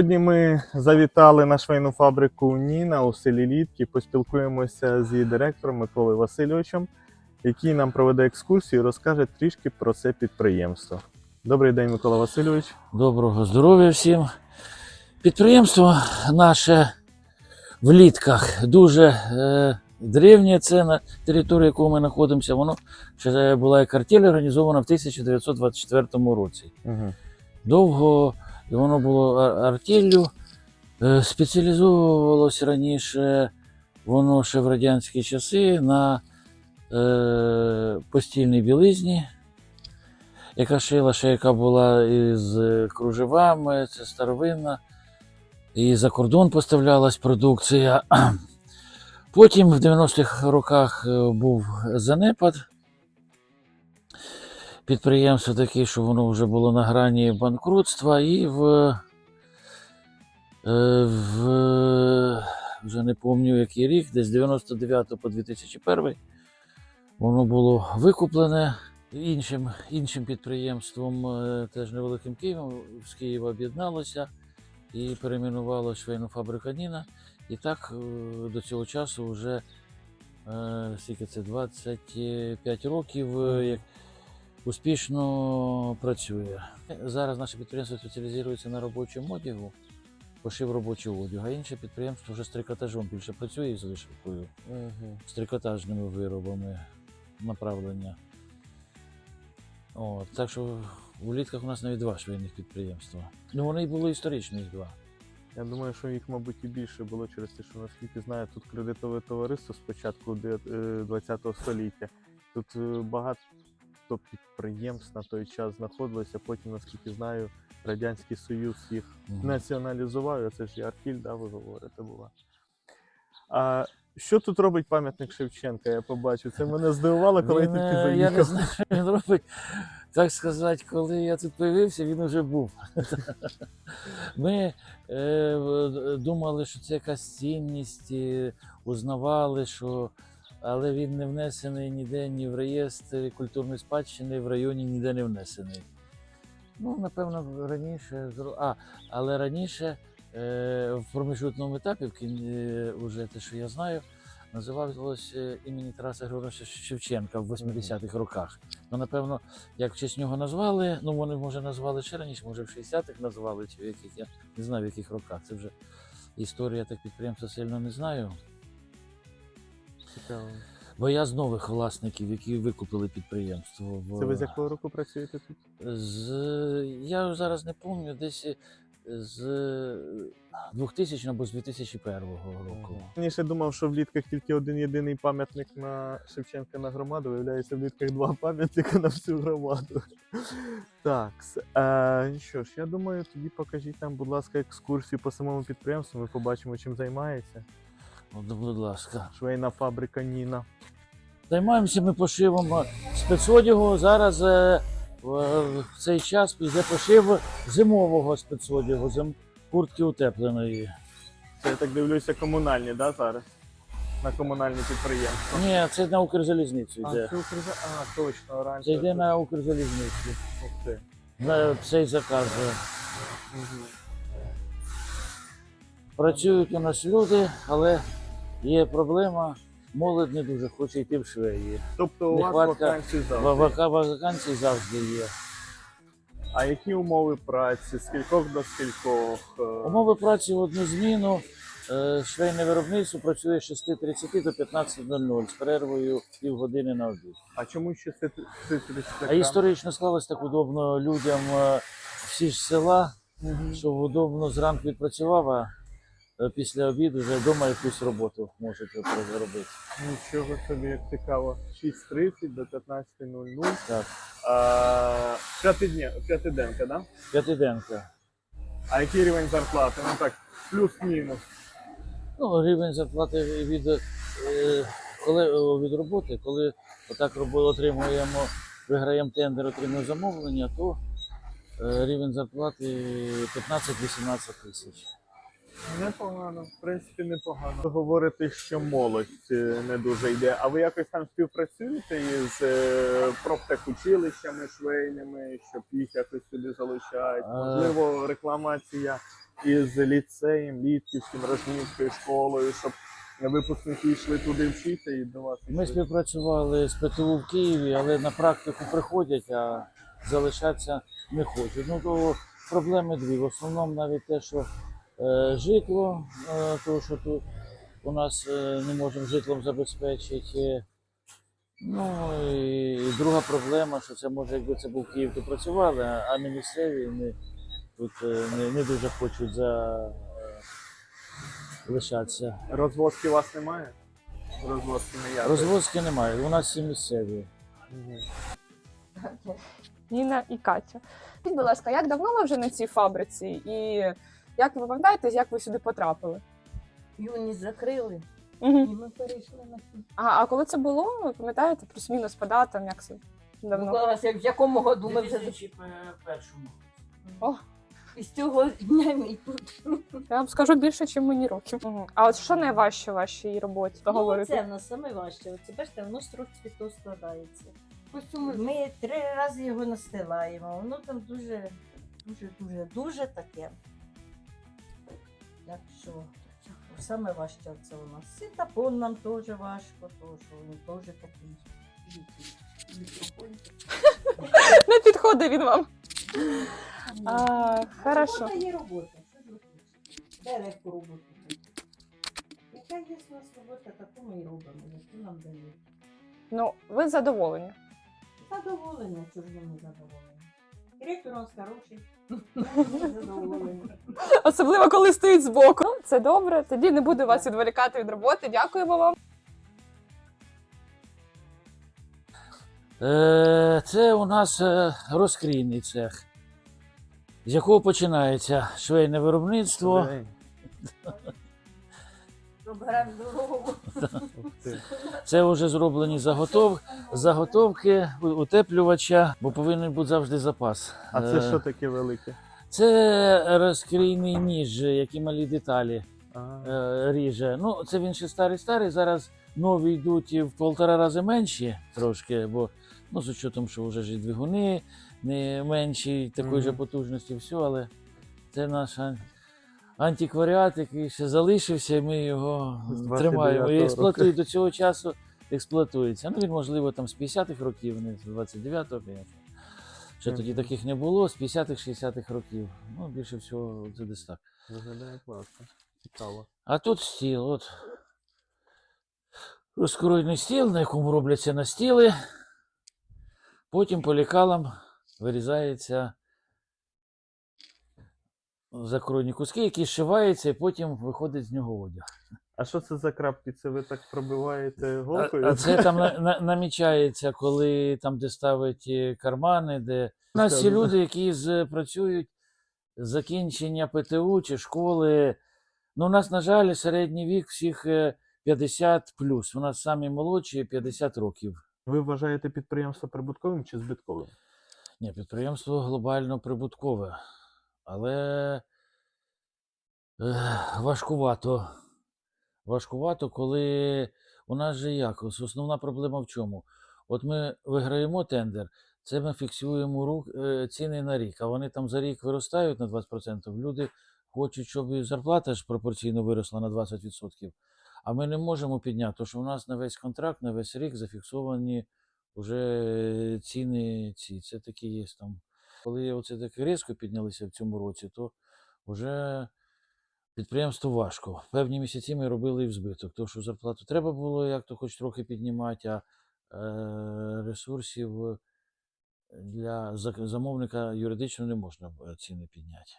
Сьогодні ми завітали на швейну фабрику Ніна у селі Літки. Поспілкуємося з її директором Миколою Васильовичем, який нам проведе екскурсію і розкаже трішки про це підприємство. Добрий день, Микола Васильович. Доброго здоров'я всім. Підприємство наше в літках дуже е, древнє. Це на території, якої ми знаходимося. Воно ще була як артель організована в 1924 році. Угу. Довго воно було ар- артеллю. Е, спеціалізовувалось раніше воно ще в радянські часи на е, постільній білизні, яка шила, ще яка була із кружевами, це старовинна. І за кордон поставлялась продукція. Потім в 90-х роках е, був занепад. Підприємство таке, що воно вже було на грані банкрутства, і в, е, в вже не пам'ятаю який рік, десь з 99 по 2001 воно було викуплене іншим, іншим підприємством, е, теж невеликим Києвом, з Києва об'єдналося і перейменувало швейну фабрику Ніна. І так е, до цього часу вже скільки це 25 років, як успішно працює. Зараз наше підприємство спеціалізується на робочому одягу, пошив робочого одягу, а інше підприємство вже з трикотажом більше працює з вишивкою, угу. з трикотажними виробами направлення. От, Так що у літках у нас навіть два швейних підприємства. Ну вони були історичні їх два. Я думаю, що їх, мабуть, і більше було через те, що наскільки знаю, тут кредитове товариство спочатку початку 20 е, століття. Тут е, багато 100 підприємств на той час знаходилося. Потім, наскільки знаю, Радянський Союз їх угу. націоналізував. Це ж і да, ви говорите, була. А що тут робить пам'ятник Шевченка? Я побачив. Це мене здивувало, коли він, я тільки заїхав. Я не знаю, що він робить. Так сказати, коли я тут появився, він вже був. Ми е, думали, що це якась цінність, узнавали, що але він не внесений ніде ні в реєстр культурної спадщини, в районі ніде не внесений. Ну, напевно, раніше. А, але раніше е, в промежутному етапі, в кін- е, уже те, що я знаю, називалось е, імені Тараса Григоровича Шевченка в 80-х роках. Ну, напевно, як в честь нього назвали, ну вони може назвали ще раніше, може в 60-х назвали, чи в яких, я не знаю в яких роках. Це вже історія так підприємства сильно не знаю. Цікаво. Бо я з нових власників, які викупили підприємство. В... Це ви з якого року працюєте тут? З... Я зараз не пам'ятаю, десь з 2000 або з 2001 року. Раніше думав, що в літках тільки один єдиний пам'ятник на Шевченка на громаду. Виявляється, в літках два пам'ятника на всю громаду. Так, е, що ж, я думаю, тоді покажіть нам, будь ласка, екскурсію по самому підприємству. Ми побачимо, чим займається. От, будь ласка. Швейна фабрика Ніна. Займаємося ми пошивом спецодягу. Зараз е, в цей час піде пошив зимового спецодягу, зим... куртки утепленої. Це я так дивлюся, комунальні, да, зараз? На комунальні підприємства. Ні, це на Укрзалізницю А, це Укрза- а, точно, раніше. Це йде на Укрзалізницю. Ух ти. На цей заказ. Мгм. Працюють у нас люди, але є проблема. Молодь не дуже хоче йти в швеї. Тобто у вас Нехватка вакансії завжди. Вака- завжди є. А які умови праці? З кількох до скількох? Е, Умови праці в одну зміну. Е, Швейне виробництво працює з 6.30 до 15.00 з перервою півгодини на обід. А чому ще це А історично склалось так удобно людям е, всі ж села, що удобно зранку відпрацював, а після обіду вже вдома якусь роботу можуть зробити. Нічого собі як цікаво. 6.30 до 15.00. Так, А, п'ятидня, п'ятиденка, да? п'ятиденка. А який рівень зарплати? Ну так, плюс-мінус. Ну, рівень зарплати від, е, коли, від роботи, коли отак робо- отримуємо, виграємо тендер, отримуємо замовлення, то е, рівень зарплати 15-18 тисяч. Непогано, в принципі, непогано. Говорите, що молодь е, не дуже йде. А ви якось там співпрацюєте із е, профтехучилищами швейними, щоб їх якось сюди залучають? Е. Можливо, рекламація із ліцеєм, Літківським, Рожнівською школою, щоб випускники йшли туди вчитися і до вас Ми співпрацювали з ПТУ в Києві, але на практику приходять, а залишатися не хочуть. Ну то проблеми дві. В основному навіть те, що житло, е, то що тут у нас е, не можемо житлом забезпечити. Ну і, друга проблема, що це може, якби це був Київ, то працювали, а не місцеві, не, тут е, не, не дуже хочуть за, е, лишатися. Розвозки у вас немає? Розвозки не я. Розвозки немає, у нас всі місцеві. Ніна і Катя. Скажіть, будь ласка, як давно ви вже на цій фабриці? І як ви пам'ятаєте, як ви сюди потрапили? Юність закрили, і Угу. ми перейшли на цю. А, а коли це було, ви пам'ятаєте, плюс-мінус по датам, як це давно? Зараз, як в якому году ми вже зак- 2001 О, і з цього дня ми тут. я вам скажу більше, ніж мені років. Угу. А от що найважче в вашій роботі? То Ну, говорити? це в нас саме важче. Оце бачите, воно з трьох цвітів складається. Костюм ми три рази його настилаємо. Воно там дуже, дуже, дуже, дуже таке. Так що саме важче це у нас. Синтапон нам теж важко, тому що він теж такий. Не підходить він вам. А, хорошо. Робота є робота. Що? Де легко роботу? Яка є у нас робота, таку ми і робимо, яку нам дають. Ну, ви задоволені. Задоволення, чого ж ми не задоволені. Директор у нас хороший. Особливо, коли стоїть збоку. Ну, Це добре. Тоді не буду вас відволікати від роботи. Дякуємо вам. Е, це у нас е, розкрійний цех, з якого починається швейне виробництво. Дорогу. Це вже зроблені заготов, заготовки утеплювача, бо повинен бути завжди запас. А це Е, що таке велике? Це розкрійний ніж, який малі деталі е, ріже. Ну, це він ще старий-старий. Зараз нові йдуть і в полтора рази менші трошки, бо ну, з учетом, що вже ж і двигуни не менші, такої ж Мгм. потужності, все, але це наш ан- антикваріат, який ще залишився, і ми його тримаємо. І року. експлуатують до цього часу. Експлуатується. Ну, він, можливо, там з 50-х років, не з 29-го, звісно. Ще тоді таких не було, з 50-х, 60-х років. Ну, більше всього, це десь так. Виглядає класно. Цікаво. А тут стіл. От. Розкроєний стіл, на якому робляться настіли. Потім по лікалам вирізається закроєні куски, які зшиваються, і потім виходить з нього одяг. А що це за крапки? Це ви так пробиваєте голкою? а це там на, на, намічається, коли там, де ставить е, кармани, де. У нас всі люди, які з, працюють з закінчення ПТУ чи школи. Ну, у нас, на жаль, середній вік всіх е, 50 плюс. У нас самі молодші 50 років. Ви вважаєте підприємство прибутковим чи збитковим? Ні, підприємство глобально прибуткове, але е, важкувато. Важкувато, коли у нас же як? Основна проблема в чому? От ми виграємо тендер, це ми фіксуємо рук, е, ціни на рік, а вони там за рік виростають на 20%. Люди хочуть, щоб і зарплата ж пропорційно виросла на 20%. А ми не можемо підняти, тому що у нас на весь контракт, на весь рік зафіксовані вже ціни ці. Це такі є там. Коли оце так різко піднялися в цьому році, то вже підприємству важко. Певні місяці ми робили і в збиток, тому що зарплату треба було як то хоч трохи піднімати, а е, ресурсів для замовника юридично не можна е, ціни підняти.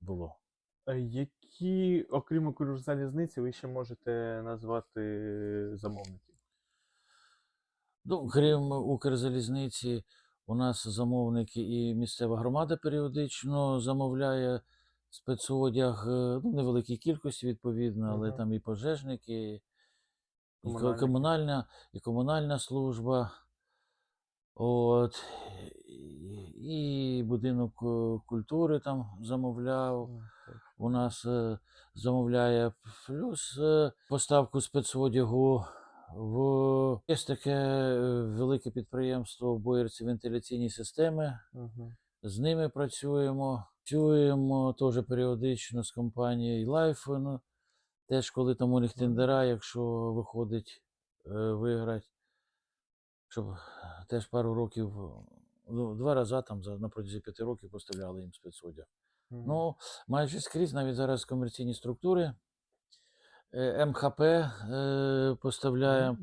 Було. Е, Які, окрім Укрзалізниці, ви ще можете назвати замовників? Ну, крім Укрзалізниці, у нас замовники і місцева громада періодично замовляє спецодяг, е, ну, невеликій кількості, відповідно, але Мгм. там і пожежники, і комунальна, і комунальна служба. От, і, будинок е, культури там замовляв. У нас е, замовляє плюс поставку спецодягу. В є таке е, велике підприємство Боєрці вентиляційні системи. Мгм. З ними працюємо. Працюємо теж періодично з компанією Life. Ну, теж коли там у них тендера, якщо виходить е, виграти, щоб теж пару років, ну, два рази там на протязі п'яти років поставляли їм спецодяг. Ну, майже скрізь, навіть зараз комерційні структури, МХП е, поставляємо.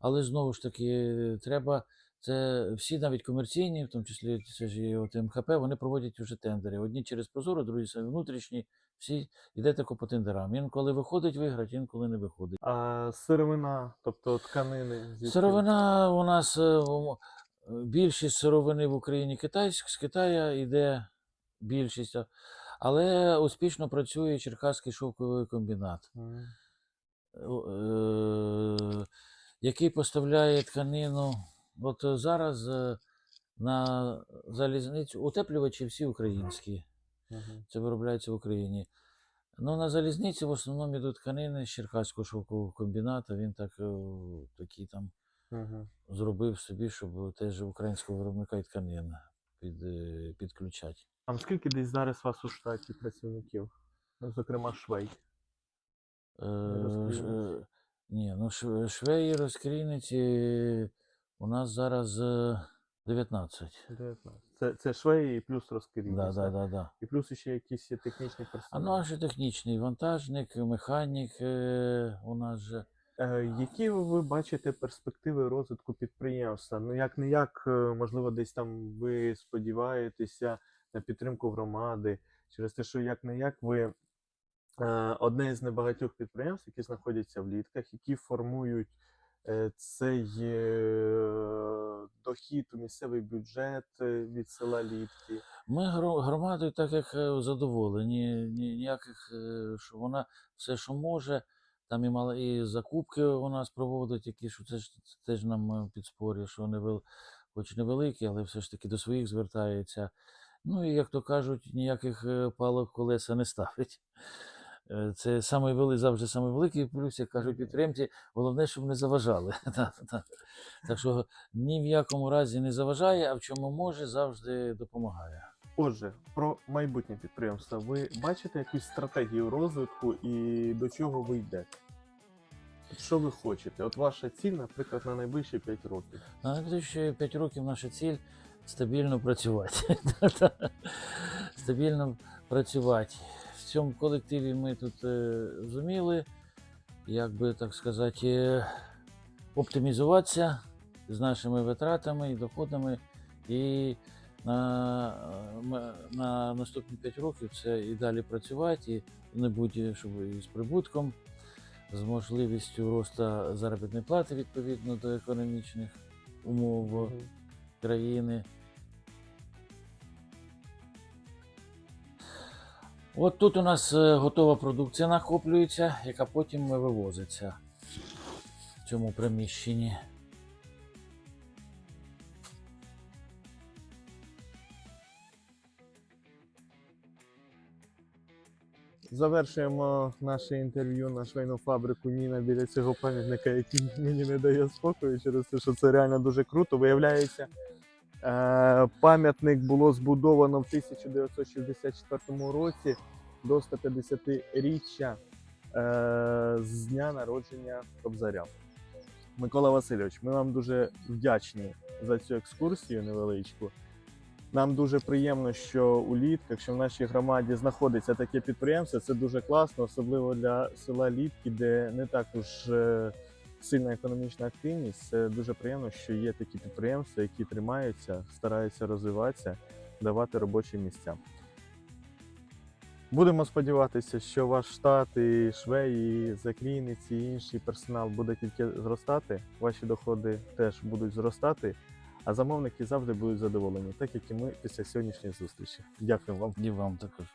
Але знову ж таки, треба. Це всі навіть комерційні, в тому числі це ж і от МХП, вони проводять вже тендери. Одні через Прозоро, другі самі внутрішні, всі йде тако по тендерам. Інколи виходить виграти, інколи не виходить. А сировина, тобто тканини. звідки? Сировина у нас е, більшість сировини в Україні китайськ, з Китаю йде більшість, але успішно працює Черкаський шовковий комбінат. Е, який поставляє тканину. От е, зараз е, на залізницю утеплювачі всі українські. Мгм. Це виробляється в Україні. Ну, на залізниці в основному йдуть тканини з Черкаського шовкового комбінату. Він так такі там Мгм. зробив собі, щоб теж українського виробника і тканин під, підключати. А скільки десь зараз у вас у штаті працівників? Ну, Зокрема, швей. Е, е, ні, ну шв- швеї розкрійниці у нас зараз е, 19. 19. Це, це швеї і плюс розкрійниці. Да, да, да, да. І плюс ще якісь технічні А ну, а ще технічний вантажник, механік е, у нас же. Е, Які ви бачите перспективи розвитку підприємства? Ну як не як, можливо, десь там ви сподіваєтеся на підтримку громади, через те, що як не як ви е, одне з небагатьох підприємств, які знаходяться в літках, які формують е, цей е, дохід у місцевий бюджет від села Літки. Ми гро- громадою так як задоволені. Ні, ніяких, що вона все, що може. Там і мала і закупки у нас проводить, які що це ж теж нам підспорює, що вони хоч невеликі, але все ж таки до своїх звертаються. Ну і як то кажуть, ніяких е, палок колеса не ставить. Е, Це самий завжди самий великий плюс, як кажуть підтримці, головне, щоб не заважали. Та, та. Так що ні в якому разі не заважає, а в чому може, завжди допомагає. Отже, про майбутнє підприємство. Ви бачите якусь стратегію розвитку і до чого ви йдете? Що ви хочете? От ваша ціль, наприклад, на найближчі 5 років. На найближчі 5 років наша ціль стабільно працювати. Стабільно працювати. В цьому колективі ми тут е, зуміли, як би так сказати, оптимізуватися з нашими витратами і доходами. І на, е, на наступні 5 років це і далі працювати, і не будь щоб і з прибутком, з можливістю росту заробітної плати відповідно до економічних умов Мгм. країни. От тут у нас е, готова продукція накоплюється, яка потім вивозиться в цьому приміщенні. Завершуємо наше інтерв'ю на швейну фабрику Ніна біля цього пам'ятника, який мені не дає спокою через те, що це реально дуже круто. Виявляється, пам'ятник було збудовано в 1964 році до 150-річчя е, з дня народження Кобзаря. Микола Васильович, ми вам дуже вдячні за цю екскурсію невеличку. Нам дуже приємно, що у Літках, що в нашій громаді знаходиться таке підприємство. Це дуже класно, особливо для села Літки, де не так уж е, сильна економічна активність. Це дуже приємно, що є такі підприємства, які тримаються, стараються розвиватися, давати робочі місця. Будемо сподіватися, що ваш штат і швеї, закрійниці, і інший персонал буде тільки зростати. Ваші доходи теж будуть зростати, а замовники завжди будуть задоволені, так як і ми після сьогоднішньої зустрічі. Дякую вам. І вам також.